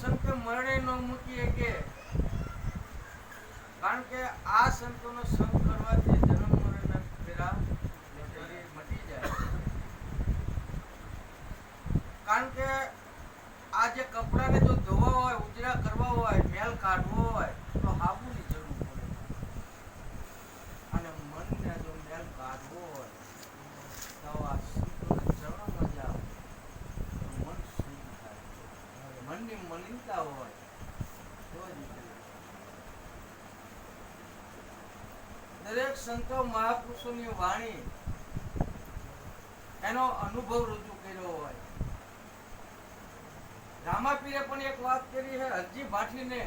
સંત મરણે ન મૂકીએ કે. કારણ કે આ સંતોનો સંગ કરવાથી જન્મ મરણના ફેરા મટી જાય. કારણ કે આ જે કપડાને જો ધોવા હોય, ઉજરા કરવા હોય, મેલ કાઢવો મનની હોય તો દરેક સંતો મહાપુરુષોની વાણી એનો અનુભવ રજૂ કર્યો હોય. રામાપીરે પણ એક વાત કરી છે, હરજી ભાઠીને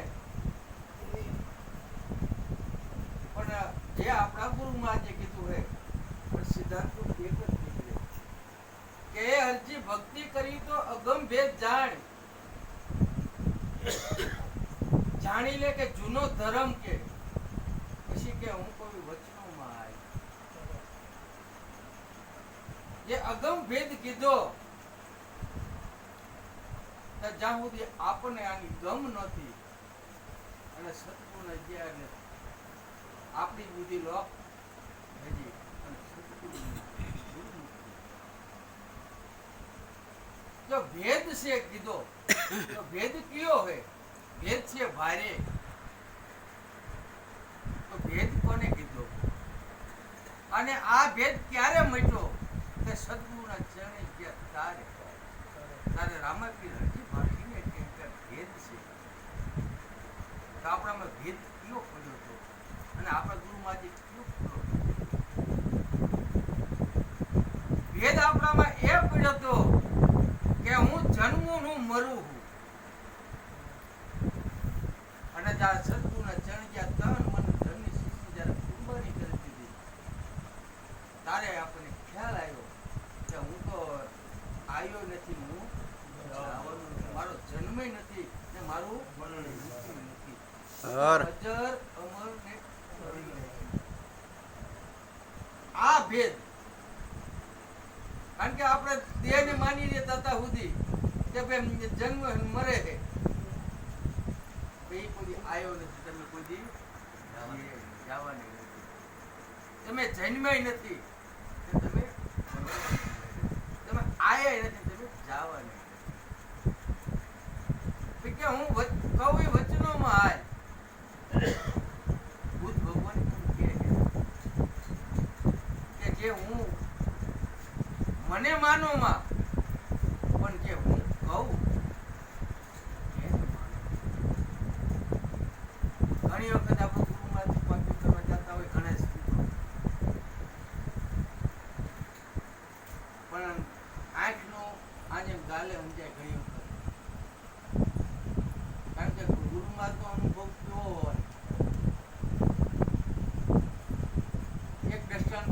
પણ જે આપણા ગુરુમાં જે કીધું હે પણ સિદ્ધાંત એક જ કે હરજી ભક્તિ કરી તો અગમ ભેદ જાણ. જાણી લે કે જૂનો ધર્મ કે પછી કે હું કોઈ વચનોમાં આવી જે અગમ ભેદ કીધો જ્યાં સુધી આપણને આની ગમ નથી અને સદગુણ જ્યારે આપણી બુદ્ધિ લોક હજી. જો ભેદ છે કીધો તો ભેદ કયો હે? ભેદ છે ભારે. તો ભેદ કોને કીધો? અને આ ભેદ ક્યારે મટ્યો? કે સદગુરુના ચરણે ગયા તારે તારે રામાપીર હજી ભાગીને કે ભેદ છે. તો આપણામાં ભેદ કયો પડ્યો હતો? અને આપણા ગુરુમાંથી કયો પડ્યો ભેદ આપણામાં એ પડ્યો હતો કે હું જન્મું હું મરું છું. અને જ્યારે સદગુરુના તન મન ધનની શિષ્ય જ્યારે કુરબાની કરી દીધી. તારે આપણને ખ્યાલ આવ્યો કે હું તો આવ્યો નથી હું મારો જન્મે નથી ને મારું મૃત્યુ નથી. અજર અમર ને આ ભેદ. કારણ કે આપણે દેહને માની લેતા હતા સુધી કે ભાઈ જન્મ મરે છે. એ કોઈ આવ્યો નથી તમે કોઈ દી? જવાની નથી. તમે જન્મ્યા નથી. તમે? તમે આયા નથી તમે? જવાની નથી. કે હું કહું એ વચનોમાં હાલ. બુદ્ધ ભગવાન કે જે હું મને માનોમાં પણ જે હું કહું ઘણી વખત આપણે ગુરુમાંથી પાછું કરવા જતા હોય, ઘણા સ્થિતિમાં પણ આઠનું આજે ગાલે સમજાય ઘણી વખત. કારણ કે ગુરુમાં તો અનુભવ કેવો હોય. એક દ્રષ્ટાંત